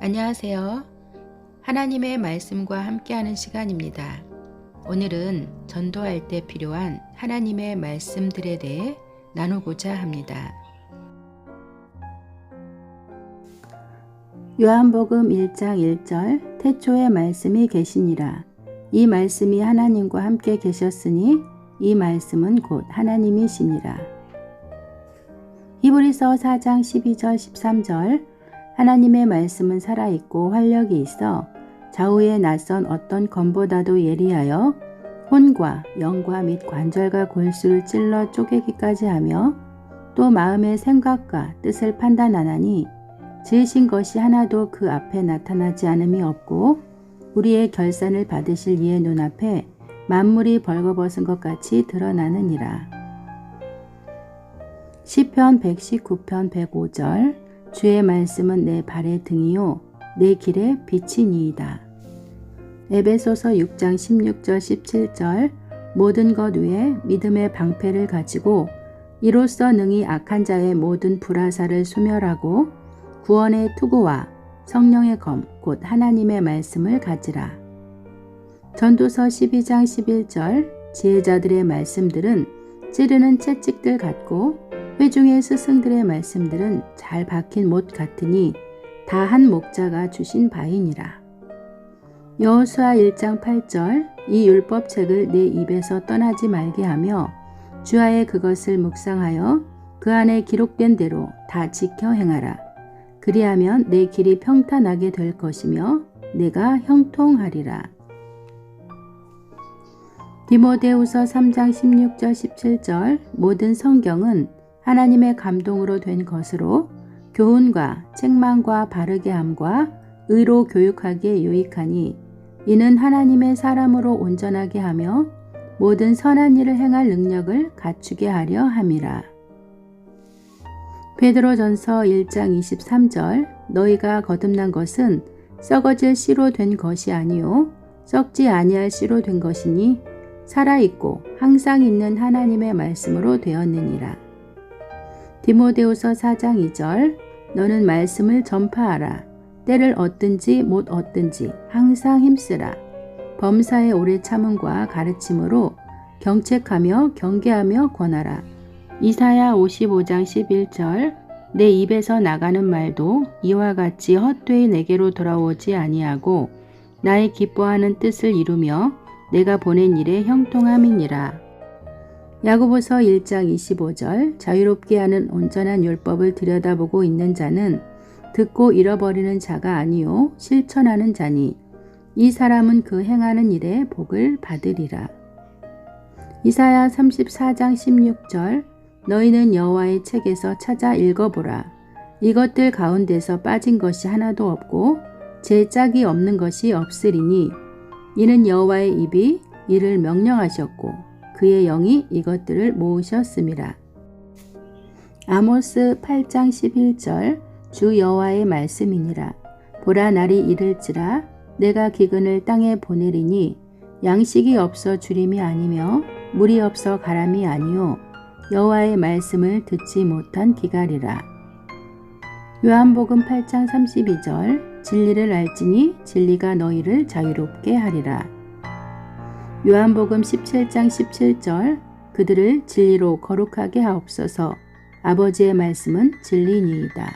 안녕하세요. 하나님의 말씀과 함께하는 시간입니다. 오늘은 전도할 때 필요한 하나님의 말씀들에 대해 나누고자 합니다. 요한복음 1장 1절 태초에 말씀이 계시니라. 이 말씀이 하나님과 함께 계셨으니 이 말씀은 곧 하나님이시니라. 히브리서 4장 12절 13절 하나님의 말씀은 살아있고 활력이 있어 좌우에 낯선 어떤 검보다도 예리하여 혼과 영과 및 관절과 골수를 찔러 쪼개기까지 하며 또 마음의 생각과 뜻을 판단하나니 지으신 것이 하나도 그 앞에 나타나지 않음이 없고 우리의 결산을 받으실 이의 눈앞에 만물이 벌거벗은 것 같이 드러나느니라. 시편 119편 105절 주의 말씀은 내 발의 등이요 내 길의 빛이니이다. 에베소서 6장 16절 17절 모든 것 위에 믿음의 방패를 가지고 이로써 능히 악한 자의 모든 불화사를 소멸하고 구원의 투구와 성령의 검, 곧 하나님의 말씀을 가지라. 전도서 12장 11절 지혜자들의 말씀들은 찌르는 채찍들 같고 회중의 스승들의 말씀들은 잘 박힌 못 같으니 다 한 목자가 주신 바이니라. 여호수아 1장 8절 이 율법책을 내 입에서 떠나지 말게 하며 주하에 그것을 묵상하여 그 안에 기록된 대로 다 지켜 행하라. 그리하면 내 길이 평탄하게 될 것이며 내가 형통하리라. 디모데후서 3장 16절 17절 모든 성경은 하나님의 감동으로 된 것으로 교훈과 책망과 바르게 함과 의로 교육하기에 유익하니 이는 하나님의 사람으로 온전하게 하며 모든 선한 일을 행할 능력을 갖추게 하려 함이라. 베드로전서 1장 23절 너희가 거듭난 것은 썩어질 씨로 된 것이 아니요 썩지 아니할 씨로 된 것이니 살아 있고 항상 있는 하나님의 말씀으로 되었느니라. 디모데후서 4장 2절 너는 말씀을 전파하라 때를 얻든지 못 얻든지 항상 힘쓰라 범사의 오래 참음과 가르침으로 경책하며 경계하며 권하라. 이사야 55장 11절 내 입에서 나가는 말도 이와 같이 헛되이 내게로 돌아오지 아니하고 나의 기뻐하는 뜻을 이루며 내가 보낸 일에 형통함이니라. 야고보서 1장 25절 자유롭게 하는 온전한 율법을 들여다보고 있는 자는 듣고 잃어버리는 자가 아니요 실천하는 자니 이 사람은 그 행하는 일에 복을 받으리라. 이사야 34장 16절 너희는 여호와의 책에서 찾아 읽어보라. 이것들 가운데서 빠진 것이 하나도 없고 제 짝이 없는 것이 없으리니 이는 여호와의 입이 이를 명령하셨고 그의 영이 이것들을 모으셨음이라. 아모스 8장 11절 주 여호와의 말씀이니라. 보라 날이 이를지라 내가 기근을 땅에 보내리니 양식이 없어 주림이 아니며 물이 없어 가람이 아니요 여호와의 말씀을 듣지 못한 기갈이라. 요한복음 8장 32절 진리를 알지니 진리가 너희를 자유롭게 하리라. 요한복음 17장 17절 그들을 진리로 거룩하게 하옵소서 아버지의 말씀은 진리니이다.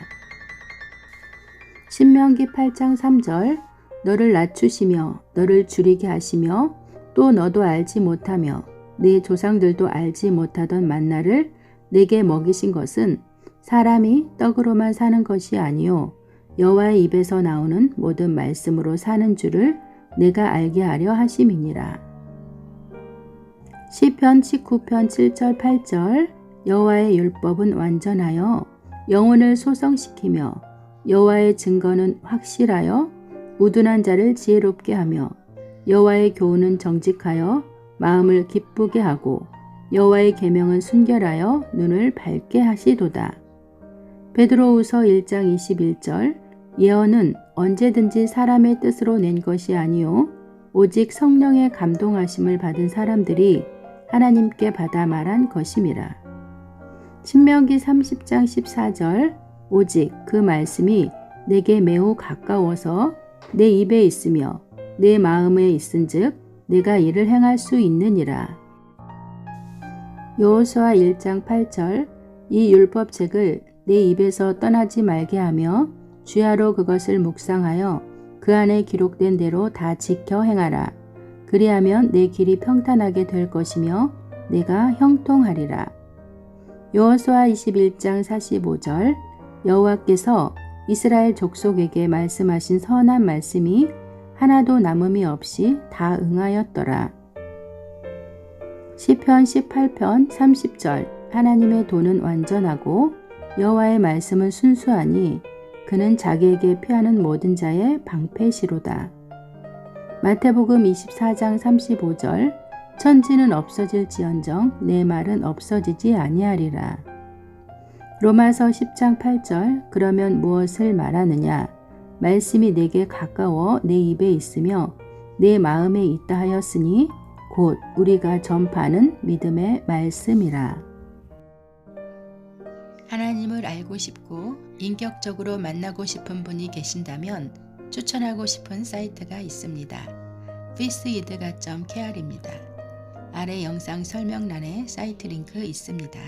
신명기 8장 3절 너를 낮추시며 너를 줄이게 하시며 또 너도 알지 못하며 네 조상들도 알지 못하던 만나를 내게 먹이신 것은 사람이 떡으로만 사는 것이 아니요 여호와의 입에서 나오는 모든 말씀으로 사는 줄을 내가 알게 하려 하심이니라. 시편 19편 7절 8절 여호와의 율법은 완전하여 영혼을 소성시키며 여호와의 증거는 확실하여 우둔한 자를 지혜롭게 하며 여호와의 교훈은 정직하여 마음을 기쁘게 하고 여호와의 계명은 순결하여 눈을 밝게 하시도다. 베드로후서 1장 21절 예언은 언제든지 사람의 뜻으로 낸 것이 아니요 오직 성령의 감동하심을 받은 사람들이 하나님께 받아 말한 것임이라. 신명기 30장 14절 오직 그 말씀이 내게 매우 가까워서 내 입에 있으며 내 마음에 있은즉 내가 이를 행할 수 있느니라. 여호수아 1장 8절 이 율법책을 내 입에서 떠나지 말게 하며 주야로 그것을 묵상하여 그 안에 기록된 대로 다 지켜 행하라. 그리하면 내 길이 평탄하게 될 것이며 내가 형통하리라. 여호수아 21장 45절 여호와께서 이스라엘 족속에게 말씀하신 선한 말씀이 하나도 남음이 없이 다 응하였더라. 시편 18편 30절 하나님의 도는 완전하고 여호와의 말씀은 순수하니 그는 자기에게 피하는 모든 자의 방패시로다. 마태복음 24장 35절 천지는 없어질지언정 내 말은 없어지지 아니하리라. 로마서 10장 8절 그러면 무엇을 말하느냐 말씀이 내게 가까워 내 입에 있으며 내 마음에 있다 하였으니 곧 우리가 전파하는 믿음의 말씀이라. 하나님을 알고 싶고 인격적으로 만나고 싶은 분이 계신다면 추천하고 싶은 사이트가 있습니다. feed가.kr입니다. 아래 영상 설명란에 사이트 링크 있습니다.